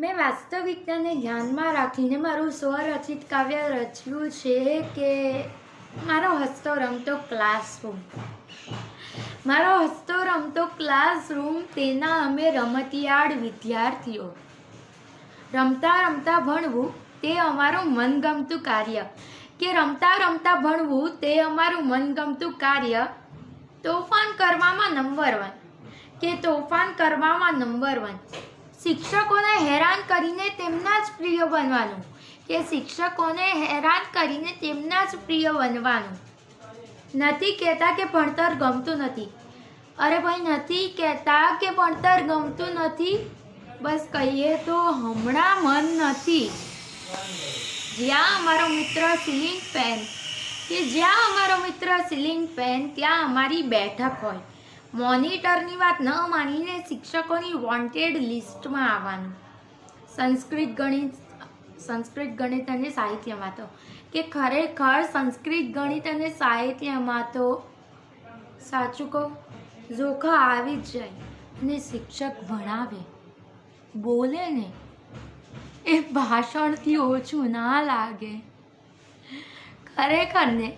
મેં વાસ્તવિકતાને ધ્યાનમાં રાખીને મારું સ્વરચિત કાવ્ય રચ્યું છે કે મારો હસતો રમતો ક્લાસરૂમ મારો હસતો રમતો ક્લાસરૂમ તેના અમે રમતિયાળ વિદ્યાર્થીઓ. રમતા રમતા ભણવું, તે અમારું મનગમતું કાર્ય. કે રમતા રમતા ભણવું, તે અમારું મનગમતું કાર્ય. તોફાન કરવામાં નંબર વન કે તોફાન કરવામાં નંબર વન શિક્ષકોને હેરાન કરીને તેમના જ પ્રિય બનવાનું. કે શિક્ષકોને હેરાન કરીને તેમના જ પ્રિય બનવાનું. નથી કહેતા કે ભણતર ગમતું નથી. અરે ભાઈ, નથી કહેતા કે ભણતર ગમતું નથી. બસ કહીએ તો હમણાં મન નથી. જ્યાં અમારો મિત્ર સિલિંગ ફેન, કે જ્યાં અમારો મિત્ર સીલિંગ ફેન, ત્યાં અમારી બેઠક હોય. મોનિટરની વાત ન માનીને શિક્ષકોની વોન્ટેડ લિસ્ટમાં આવવાનું. સંસ્કૃત ગણિત સંસ્કૃત ગણિત અને સાહિત્યમાં તો. કે ખરેખર સંસ્કૃત ગણિત અને સાહિત્યમાં તો, સાચું કહું જોખા આવી જ જાય અને શિક્ષક ભણાવે, બોલે ને, એ ભાષણથી ઓછું ના લાગે. ખરેખર ને